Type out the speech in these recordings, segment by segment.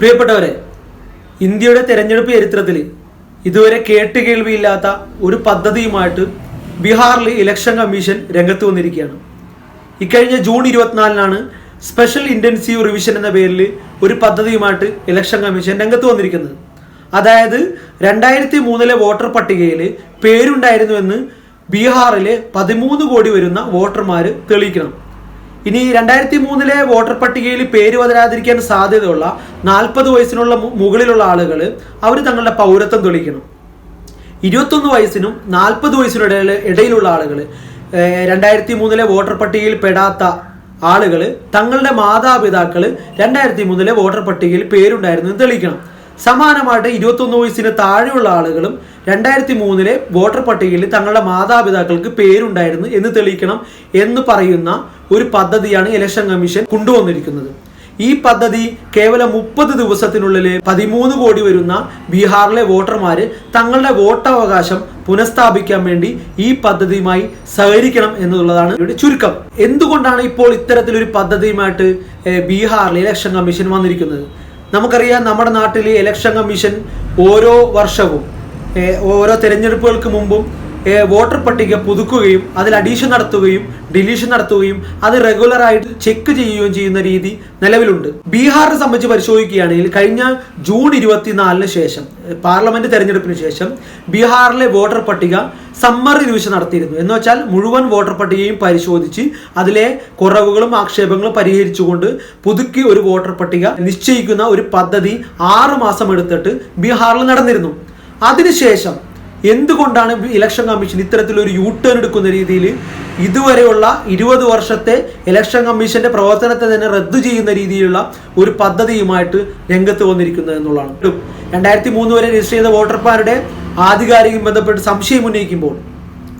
പ്രിയപ്പെട്ടവരെ ഇന്ത്യയുടെ തെരഞ്ഞെടുപ്പ് ചരിത്രത്തിൽ ഇതുവരെ കേട്ട് കേൾവിയില്ലാത്ത ഒരു പദ്ധതിയുമായിട്ട് ബീഹാറിൽ ഇലക്ഷൻ കമ്മീഷൻ രംഗത്ത് വന്നിരിക്കുകയാണ്. ഇക്കഴിഞ്ഞ ജൂൺ ഇരുപത്തിനാലിനാണ് സ്പെഷ്യൽ ഇന്റൻസീവ് റിവിഷൻ എന്ന പേരിൽ ഒരു പദ്ധതിയുമായിട്ട് ഇലക്ഷൻ കമ്മീഷൻ രംഗത്ത് വന്നിരിക്കുന്നത്. അതായത് രണ്ടായിരത്തി മൂന്നിലെ വോട്ടർ പട്ടികയിൽ പേരുണ്ടായിരുന്നുവെന്ന് ബീഹാറിലെ പതിമൂന്ന് കോടി വരുന്ന വോട്ടർമാർ തെളിയിക്കണം. ഇനി രണ്ടായിരത്തി മൂന്നിലെ വോട്ടർ പട്ടികയിൽ പേര് വരാതിരിക്കാൻ സാധ്യതയുള്ള നാൽപ്പത് വയസ്സിനുള്ള മുകളിലുള്ള ആളുകൾ അവർ തങ്ങളുടെ പൗരത്വം തെളിയിക്കണം. ഇരുപത്തൊന്ന് വയസ്സിനും നാൽപ്പത് വയസ്സിനും ഇടയിൽ ഇടയിലുള്ള ആളുകൾ രണ്ടായിരത്തി മൂന്നിലെ വോട്ടർ പട്ടികയിൽ പെടാത്ത ആളുകൾ തങ്ങളുടെ മാതാപിതാക്കൾ രണ്ടായിരത്തി മൂന്നിലെ വോട്ടർ പട്ടികയിൽ പേരുണ്ടായിരുന്നു തെളിയിക്കണം. സമാനമായിട്ട് ഇരുപത്തൊന്ന് വയസ്സിന് താഴെയുള്ള ആളുകളും രണ്ടായിരത്തി മൂന്നിലെ വോട്ടർ പട്ടികയിൽ തങ്ങളുടെ മാതാപിതാക്കൾക്ക് പേരുണ്ടായിരുന്നു എന്ന് തെളിയിക്കണം എന്ന് പറയുന്ന ഒരു പദ്ധതിയാണ് ഇലക്ഷൻ കമ്മീഷൻ കൊണ്ടുവന്നിരിക്കുന്നത്. ഈ പദ്ധതി കേവലം മുപ്പത് ദിവസത്തിനുള്ളിൽ പതിമൂന്ന് കോടി വരുന്ന ബീഹാറിലെ വോട്ടർമാർ തങ്ങളുടെ വോട്ടവകാശം പുനഃസ്ഥാപിക്കാൻ വേണ്ടി ഈ പദ്ധതിയുമായി സഹകരിക്കണം എന്നുള്ളതാണ് ഇവിടെ ചുരുക്കം. എന്തുകൊണ്ടാണ് ഇപ്പോൾ ഇത്തരത്തിലൊരു പദ്ധതിയുമായിട്ട് ബീഹാറിലെ ഇലക്ഷൻ കമ്മീഷൻ വന്നിരിക്കുന്നത്? നമുക്കറിയാം നമ്മുടെ നാട്ടിൽ ഇലക്ഷൻ കമ്മീഷൻ ഓരോ വർഷവും ഓരോ തെരഞ്ഞെടുപ്പുകൾക്ക് മുമ്പും വോട്ടർ പട്ടിക പുതുക്കുകയും അതിൽ അഡീഷൻ നടത്തുകയും ഡിലീഷൻ നടത്തുകയും അത് റെഗുലർ ആയിട്ട് ചെക്ക് ചെയ്യുകയും ചെയ്യുന്ന രീതി നിലവിലുണ്ട്. ബീഹാറിനെ സംബന്ധിച്ച് പരിശോധിക്കുകയാണെങ്കിൽ കഴിഞ്ഞ ജൂൺ ഇരുപത്തിനാലിന് ശേഷം പാർലമെന്റ് തെരഞ്ഞെടുപ്പിന് ശേഷം ബീഹാറിലെ വോട്ടർ പട്ടിക സമ്മർ റിവിഷൻ നടത്തിയിരുന്നു. എന്ന് വെച്ചാൽ മുഴുവൻ വോട്ടർ പട്ടികയും പരിശോധിച്ച് അതിലെ കുറവുകളും ആക്ഷേപങ്ങളും പരിഹരിച്ചുകൊണ്ട് പുതുക്കി ഒരു വോട്ടർ പട്ടിക നിശ്ചയിക്കുന്ന ഒരു പദ്ധതി ആറ് മാസം എടുത്തിട്ട് ബീഹാറിൽ നടന്നിരുന്നു. അതിനുശേഷം എന്തുകൊണ്ടാണ് ഇലക്ഷൻ കമ്മീഷൻ ഇത്തരത്തിലൊരു യൂ ടേൺ എടുക്കുന്ന രീതിയിൽ ഇതുവരെയുള്ള ഇരുപത് വർഷത്തെ ഇലക്ഷൻ കമ്മീഷന്റെ പ്രവർത്തനത്തെ തന്നെ റദ്ദു ചെയ്യുന്ന രീതിയിലുള്ള ഒരു പദ്ധതിയുമായിട്ട് രംഗത്ത് വന്നിരിക്കുന്നത് എന്നുള്ളതാണ്. രണ്ടായിരത്തി മൂന്ന് വരെ രജിസ്റ്റർ ചെയ്ത വോട്ടർമാരുടെ ആധികാരികം ബന്ധപ്പെട്ട് സംശയം ഉന്നയിക്കുമ്പോൾ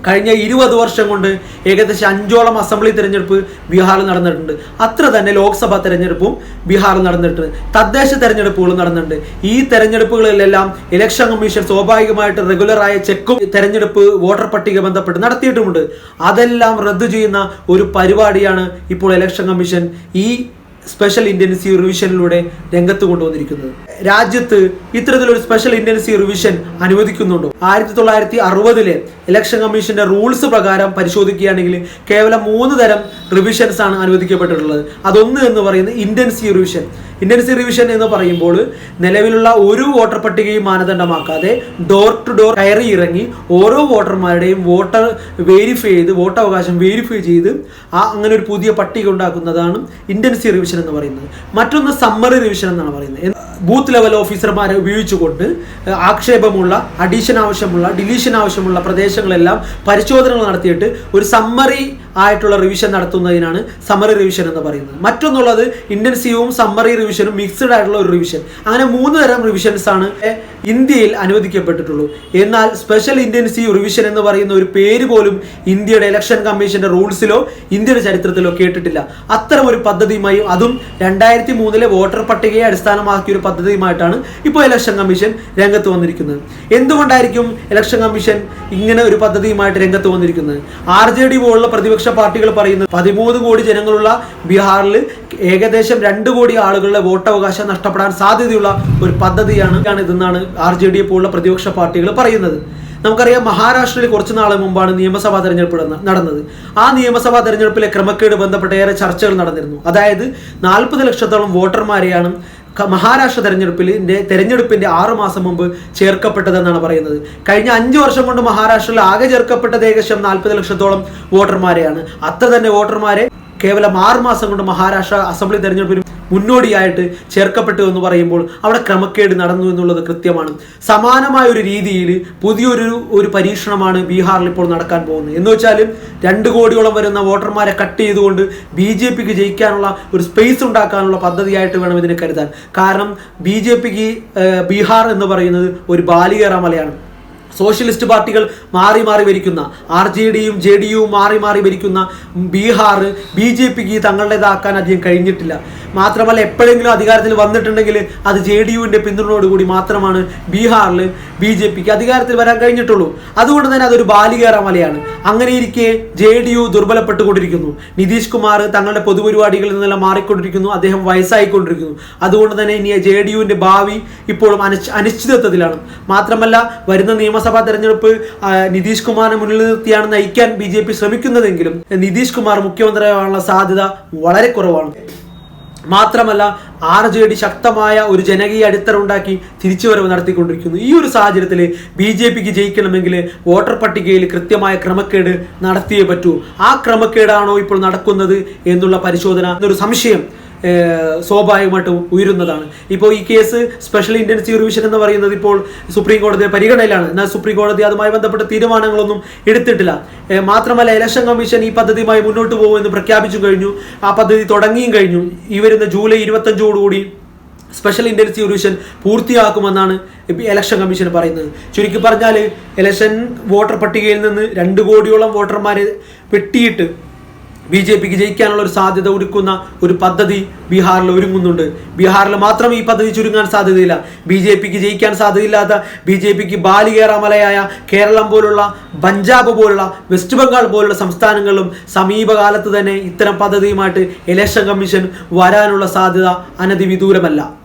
കഴിഞ്ഞ ഇരുപത് വർഷം കൊണ്ട് ഏകദേശം അഞ്ചോളം അസംബ്ലി തിരഞ്ഞെടുപ്പ് ബീഹാറിൽ നടന്നിട്ടുണ്ട്. അത്ര തന്നെ ലോക്സഭാ തെരഞ്ഞെടുപ്പും ബീഹാറിൽ നടന്നിട്ടുണ്ട്. തദ്ദേശ തെരഞ്ഞെടുപ്പുകളും നടന്നിട്ടുണ്ട്. ഈ തെരഞ്ഞെടുപ്പുകളിലെല്ലാം ഇലക്ഷൻ കമ്മീഷൻ സ്വാഭാവികമായിട്ട് റെഗുലറായ ചെക്കും തെരഞ്ഞെടുപ്പ് വോട്ടർ പട്ടിക ബന്ധപ്പെട്ട് നടത്തിയിട്ടുമുണ്ട്. അതെല്ലാം റദ്ദു ചെയ്യുന്ന ഒരു പരിപാടിയാണ് ഇപ്പോൾ ഇലക്ഷൻ കമ്മീഷൻ ഈ സ്പെഷ്യൽ ഇന്റൻസി റിവിഷനിലൂടെ രംഗത്ത് കൊണ്ടുവന്നിരിക്കുന്നത്. രാജ്യത്ത് ഇത്തരത്തിലൊരു സ്പെഷ്യൽ ഇന്റൻസി റിവിഷൻ അനുവദിക്കുന്നുണ്ടോ? ആയിരത്തി തൊള്ളായിരത്തി അറുപതിലെ ഇലക്ഷൻ കമ്മീഷന്റെ റൂൾസ് പ്രകാരം പരിശോധിക്കുകയാണെങ്കിൽ കേവലം മൂന്ന് തരം റിവിഷൻസ് ആണ് അനുവദിക്കപ്പെട്ടിട്ടുള്ളത്. അതൊന്ന് എന്ന് പറയുന്നത് ഇന്റൻസി റിവിഷൻ ഇന്റൻസി റിവിഷൻ എന്ന് പറയുമ്പോൾ നിലവിലുള്ള ഒരു വോട്ടർ പട്ടികയും മാനദണ്ഡമാക്കാതെ ഡോർ ടു ഡോർ കയറി ഇറങ്ങി ഓരോ വോട്ടർമാരുടെയും വോട്ടർ വെരിഫൈ ചെയ്ത് വോട്ട് അവകാശം വെരിഫൈ ചെയ്ത് ആ അങ്ങനെ ഒരു പുതിയ പട്ടിക ഉണ്ടാക്കുന്നതാണ് ഇന്റൻസി റിവിഷൻ എന്ന് പറയുന്നത്. മറ്റൊന്ന് സമ്മറി റിവിഷൻ എന്നാണ് പറയുന്നത്. ബൂത്ത് ലെവൽ ഓഫീസർമാരെ ഉപയോഗിച്ചുകൊണ്ട് ആക്ഷേപമുള്ള അഡീഷൻ ആവശ്യമുള്ള ഡിലീഷൻ ആവശ്യമുള്ള പ്രദേശങ്ങളെല്ലാം പരിശോധനകൾ നടത്തിയിട്ട് ഒരു സമ്മറി ആയിട്ടുള്ള റിവിഷൻ നടത്തുന്നതിനാണ് സമ്മറി റിവിഷൻ എന്ന് പറയുന്നത്. മറ്റൊന്നുള്ളത് ഇന്റൻസീവും സമ്മറി റിവിഷനും മിക്സഡ് ആയിട്ടുള്ള ഒരു റിവിഷൻ. അങ്ങനെ മൂന്ന് തരം റിവിഷൻസ് ആണ് ഇന്ത്യയിൽ അനുവദിക്കപ്പെട്ടിട്ടുള്ളൂ. എന്നാൽ സ്പെഷ്യൽ ഇന്ത്യൻ സി റിവിഷൻ എന്ന് പറയുന്ന ഒരു പേര് പോലും ഇന്ത്യയുടെ ഇലക്ഷൻ കമ്മീഷന്റെ റൂൾസിലോ ഇന്ത്യയുടെ ചരിത്രത്തിലോ കേട്ടിട്ടില്ല. അത്തരം ഒരു പദ്ധതിയുമായി അതും രണ്ടായിരത്തി മൂന്നിലെ വോട്ടർ പട്ടികയെ അടിസ്ഥാനമാക്കിയ ഒരു പദ്ധതിയുമായിട്ടാണ് ഇപ്പോൾ ഇലക്ഷൻ കമ്മീഷൻ രംഗത്ത് വന്നിരിക്കുന്നത്. എന്തുകൊണ്ടായിരിക്കും ഇലക്ഷൻ കമ്മീഷൻ ഇങ്ങനെ ഒരു പദ്ധതിയുമായിട്ട് രംഗത്ത് വന്നിരിക്കുന്നത്? ആർ ജെ ഡി പോലുള്ള പ്രതിപക്ഷ പാർട്ടികൾ പറയുന്നത് പതിമൂന്ന് കോടി ജനങ്ങളുള്ള ബീഹാറിൽ ഏകദേശം രണ്ട് കോടി ആളുകളുടെ വോട്ടവകാശം നഷ്ടപ്പെടാൻ സാധ്യതയുള്ള ഒരു പദ്ധതിയാണ് ഇതെന്നാണ് ആർ ജെ ഡി പോലുള്ള പ്രതിപക്ഷ പാർട്ടികൾ പറയുന്നത്. നമുക്കറിയാം മഹാരാഷ്ട്രയിൽ കുറച്ച് നാൾ മുമ്പാണ് നിയമസഭാ തെരഞ്ഞെടുപ്പ് നടന്ന- നടന്നത്. ആ നിയമസഭാ തെരഞ്ഞെടുപ്പിലെ ക്രമക്കേട് ബന്ധപ്പെട്ട ഏറെ ചർച്ചകൾ നടന്നിരുന്നു. അതായത് നാൽപ്പത് ലക്ഷത്തോളം വോട്ടർമാരെയാണ് മഹാരാഷ്ട്ര തെരഞ്ഞെടുപ്പിൽ തെരഞ്ഞെടുപ്പിന്റെ ആറു മാസം മുമ്പ് ചേർക്കപ്പെട്ടതെന്നാണ് പറയുന്നത്. കഴിഞ്ഞ അഞ്ചു വർഷം കൊണ്ട് മഹാരാഷ്ട്രയിൽ ആകെ ചേർക്കപ്പെട്ടത് ഏകദേശം നാൽപ്പത് ലക്ഷത്തോളം വോട്ടർമാരെയാണ്. അത്ര തന്നെ വോട്ടർമാരെ കേവലം ആറു മാസം കൊണ്ട് മഹാരാഷ്ട്ര അസംബ്ലി തെരഞ്ഞെടുപ്പിന് മുന്നോടിയായിട്ട് ചേർക്കപ്പെട്ടു എന്ന് പറയുമ്പോൾ അവിടെ ക്രമക്കേട് നടന്നു എന്നുള്ളത് കൃത്യമാണ്. സമാനമായ ഒരു രീതിയിൽ പുതിയൊരു ഒരു പരീക്ഷണമാണ് ബീഹാറിൽ ഇപ്പോൾ നടക്കാൻ പോകുന്നത്. എന്ന് വെച്ചാൽ രണ്ട് കോടിയോളം വരുന്ന വോട്ടർമാരെ കട്ട് ചെയ്തുകൊണ്ട് ബി ജെ പിക്ക് ജയിക്കാനുള്ള ഒരു സ്പേസ് ഉണ്ടാക്കാനുള്ള പദ്ധതിയായിട്ട് വേണം ഇതിനെ കരുതാൻ. കാരണം ബി ജെ പിക്ക് ബീഹാർ എന്ന് പറയുന്നത് ഒരു ബാലികേറ മലയാണ്. സോഷ്യലിസ്റ്റ് പാർട്ടികൾ മാറി മാറി ഭരിക്കുന്ന ആർ ജെ ഡിയും ജെ ഡിയും മാറി മാറി ഭരിക്കുന്ന ബീഹാർ ബി ജെ പിക്ക് തങ്ങളുടേതാക്കാൻ അധികം കഴിഞ്ഞിട്ടില്ല. മാത്രമല്ല എപ്പോഴെങ്കിലും അധികാരത്തിൽ വന്നിട്ടുണ്ടെങ്കിൽ അത് ജെ ഡി യുവിന്റെ പിന്തുണയോടുകൂടി മാത്രമാണ് ബീഹാറിൽ ബി ജെ പിക്ക് അധികാരത്തിൽ വരാൻ കഴിഞ്ഞിട്ടുള്ളൂ. അതുകൊണ്ട് തന്നെ അതൊരു ബാലികേറ മലയാണ്. അങ്ങനെ ഇരിക്കെ ജെ ഡി യു ദുർബലപ്പെട്ടുകൊണ്ടിരിക്കുന്നു. നിതീഷ് കുമാർ തങ്ങളുടെ പൊതുപരിപാടികളിൽ നിന്നെല്ലാം മാറിക്കൊണ്ടിരിക്കുന്നു. അദ്ദേഹം വയസ്സായിക്കൊണ്ടിരിക്കുന്നു. അതുകൊണ്ട് തന്നെ ഇനി ജെ ഡി യുവിന്റെ ഭാവി ഇപ്പോഴും അനിശ് അനിശ്ചിതത്വത്തിലാണ്. മാത്രമല്ല വരുന്ന നിയമസഭാ തെരഞ്ഞെടുപ്പ് നിതീഷ് കുമാറിനെ മുന്നിൽ നിർത്തിയാണ് നയിക്കാൻ ബി ജെ പി ശ്രമിക്കുന്നതെങ്കിലും നിതീഷ് കുമാർ മുഖ്യമന്ത്രിയാവാനുള്ള സാധ്യത വളരെ കുറവാണ്. മാത്രമല്ല ആർ ജെ ഡി ശക്തമായ ഒരു ജനകീയ അടിത്തറ ഉണ്ടാക്കി തിരിച്ചുവരവ് നടത്തിക്കൊണ്ടിരിക്കുന്നു. ഈ ഒരു സാഹചര്യത്തിൽ ബി ജെ പിക്ക് ജയിക്കണമെങ്കിൽ വോട്ടർ പട്ടികയിൽ കൃത്യമായ ക്രമക്കേട് നടത്തിയേ പറ്റൂ. ആ ക്രമക്കേടാണോ ഇപ്പോൾ നടക്കുന്നത് എന്നുള്ള പരിശോധന എന്നൊരു സംശയം സ്വാഭാവികമായിട്ടും ഉയരുന്നതാണ്. ഇപ്പോൾ ഈ കേസ് സ്പെഷ്യൽ ഇന്റൻസീവ് റിവിഷൻ എന്ന് പറയുന്നത് ഇപ്പോൾ സുപ്രീം കോടതി പരിഗണനയിലാണ്. എന്നാൽ സുപ്രീം കോടതി അതുമായി ബന്ധപ്പെട്ട തീരുമാനങ്ങളൊന്നും എടുത്തിട്ടില്ല. മാത്രമല്ല ഇലക്ഷൻ കമ്മീഷൻ ഈ പദ്ധതിയുമായി മുന്നോട്ട് പോകുമെന്ന് പ്രഖ്യാപിച്ചു കഴിഞ്ഞു. ആ പദ്ധതി തുടങ്ങിയും കഴിഞ്ഞു. ഈ വരുന്ന ജൂലൈ ഇരുപത്തഞ്ചോടുകൂടി സ്പെഷ്യൽ ഇന്റൻസീവ് റിവിഷൻ പൂർത്തിയാക്കുമെന്നാണ് ഇലക്ഷൻ കമ്മീഷൻ പറയുന്നത്. ചുരുക്കി പറഞ്ഞാൽ ഇലക്ഷൻ വോട്ടർ പട്ടികയിൽ നിന്ന് രണ്ട് കോടിയോളം വോട്ടർമാരെ വെട്ടിയിട്ട് ബി ജെ പിക്ക് ജയിക്കാനുള്ള ഒരു സാധ്യത ഒരുക്കുന്ന ഒരു പദ്ധതി ബീഹാറിൽ ഒരുങ്ങുന്നുണ്ട്. ബീഹാറിൽ മാത്രം ഈ പദ്ധതി ചുരുങ്ങാൻ സാധ്യതയില്ല. ബി ജെ പിക്ക് ജയിക്കാൻ സാധ്യതയില്ലാത്ത ബി ജെ പിക്ക് ബാലികേറാമലയായ കേരളം പോലുള്ള പഞ്ചാബ് പോലുള്ള വെസ്റ്റ് ബംഗാൾ പോലുള്ള സംസ്ഥാനങ്ങളിലും സമീപകാലത്ത് തന്നെ ഇത്തരം പദ്ധതിയുമായിട്ട് ഇലക്ഷൻ കമ്മീഷൻ വരാനുള്ള സാധ്യത അനധിവിദൂരമല്ല.